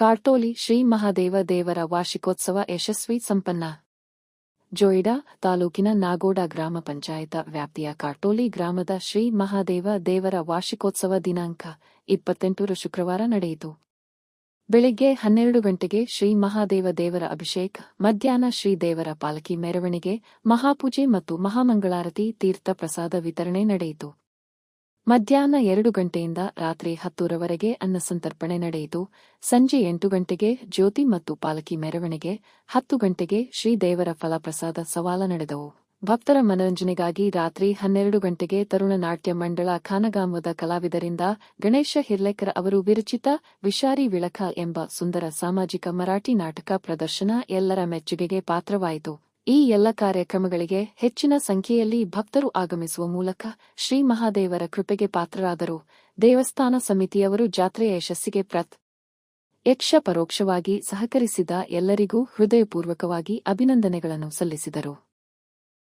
ಕಾರ್ಟೋಲಿ ಶ್ರೀ ಮಹಾದೇವ ದೇವರ ವಾರ್ಷಿಕೋತ್ಸವ ಯಶಸ್ವಿ ಸಂಪನ್ನ. ಜೋಯಿಡಾ ತಾಲೂಕಿನ ನಾಗೋಡ ಗ್ರಾಮ ಪಂಚಾಯತ ವ್ಯಾಪ್ತಿಯ ಕಾರ್ಟೋಲಿ ಗ್ರಾಮದ ಶ್ರೀ ಮಹಾದೇವ ದೇವರ ವಾರ್ಷಿಕೋತ್ಸವ ದಿನಾಂಕ ಇಪ್ಪತ್ತೆಂಟರ ಶುಕ್ರವಾರ ನಡೆಯಿತು. ಬೆಳಿಗ್ಗೆ ಹನ್ನೆರಡು ಗಂಟೆಗೆ ಶ್ರೀ ಮಹಾದೇವ ದೇವರ ಅಭಿಷೇಕ್, ಮಧ್ಯಾಹ್ನ ಶ್ರೀ ದೇವರ ಪಾಲಕಿ ಮೆರವಣಿಗೆ, ಮಹಾಪೂಜೆ ಮತ್ತು ಮಹಾಮಂಗಳಾರತಿ ತೀರ್ಥ ಪ್ರಸಾದ ವಿತರಣೆ ನಡೆಯಿತು. ಮಧ್ಯಾಹ್ನ ಎರಡು ಗಂಟೆಯಿಂದ ರಾತ್ರಿ ಹತ್ತೂರವರೆಗೆ ಅನ್ನಸಂತರ್ಪಣೆ ನಡೆಯಿತು. ಸಂಜೆ ಎಂಟು ಗಂಟೆಗೆ ಜ್ಯೋತಿ ಮತ್ತು ಪಾಲಕಿ ಮೆರವಣಿಗೆ, ಹತ್ತು ಗಂಟೆಗೆ ಶ್ರೀದೇವರ ಫಲಪ್ರಸಾದ ಸವಾಲ ನಡೆದವು. ಭಕ್ತರ ಮನರಂಜನೆಗಾಗಿ ರಾತ್ರಿ ಹನ್ನೆರಡು ಗಂಟೆಗೆ ತರುಣ ನಾಟ್ಯ ಮಂಡಳ ಖಾನಗಾಮದ ಕಲಾವಿದರಿಂದ ಗಣೇಶ ಹಿರ್ಲೆಕರ್ ಅವರು ವಿರಚಿತ ವಿಷಾರಿ ವಿಳಕ ಎಂಬ ಸುಂದರ ಸಾಮಾಜಿಕ ಮರಾಠಿ ನಾಟಕ ಪ್ರದರ್ಶನ ಎಲ್ಲರ ಮೆಚ್ಚುಗೆಗೆ ಪಾತ್ರವಾಯಿತು. ಈ ಎಲ್ಲ ಕಾರ್ಯಕ್ರಮಗಳಿಗೆ ಹೆಚ್ಚಿನ ಸಂಖ್ಯೆಯಲ್ಲಿ ಭಕ್ತರು ಆಗಮಿಸುವ ಮೂಲಕ ಶ್ರೀ ಮಹಾದೇವರ ಕೃಪೆಗೆ ಪಾತ್ರರಾದರು. ದೇವಸ್ಥಾನ ಸಮಿತಿಯವರು ಜಾತ್ರೆಯ ಯಶಸ್ಸಿಗೆ ಪ್ರತ್. ಯಕ್ಷ ಪರೋಕ್ಷವಾಗಿ ಸಹಕರಿಸಿದ ಎಲ್ಲರಿಗೂ ಹೃದಯಪೂರ್ವಕವಾಗಿ ಅಭಿನಂದನೆಗಳನ್ನು ಸಲ್ಲಿಸಿದರು.